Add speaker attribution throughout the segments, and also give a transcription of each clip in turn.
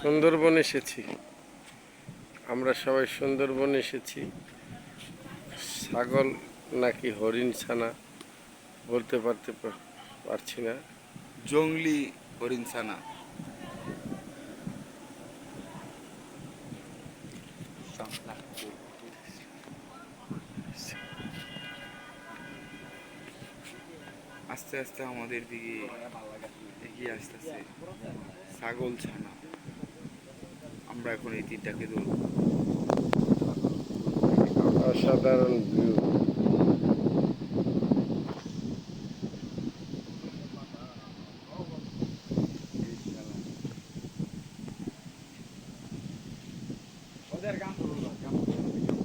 Speaker 1: সুন্দরবন এসেছি। আমরা সবাই সুন্দরবন এসেছি। ছাগল নাকি হরিণ ছানা বলতে পারতে পারছি না।
Speaker 2: জঙ্গলি হরিণ ছানা। আস্তে আস্তে আমাদের দিকে এগিয়ে আসতেছে। ছাগল ছানা। আমরা এখন এই তীরটাকে ধরব।
Speaker 1: অসাধারণ ভিউ
Speaker 2: ওই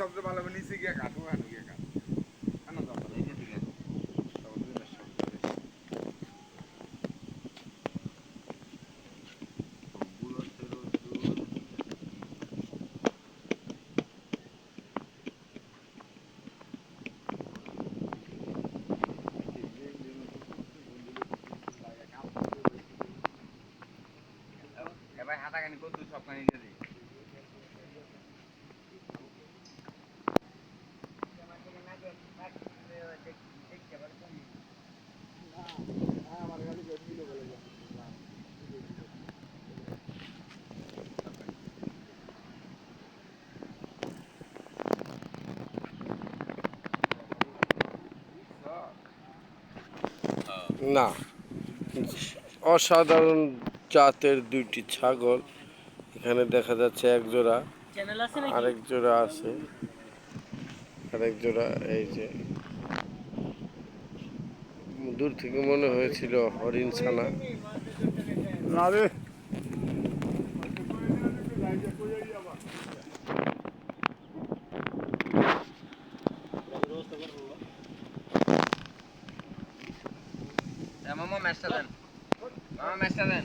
Speaker 2: সবচেয়ে ভালো হবে, নিচে গিয়ে কাটু কাটু গিয়ে কাটু। কেন দরকার এবার হাতাখানি করতে সবখানি দিয়ে
Speaker 1: না। অসাধারণ জাতের দুইটি ছাগল। এখানে দেখা যাচ্ছে এক জোড়া আরেক জোড়া আছে। আরেক জোড়া এই যে দূর থেকে মনে হয়েছিল হরিণ ছানা। রে।
Speaker 2: মামা ম্যাচটা দেন। মামা ম্যাচটা দেন।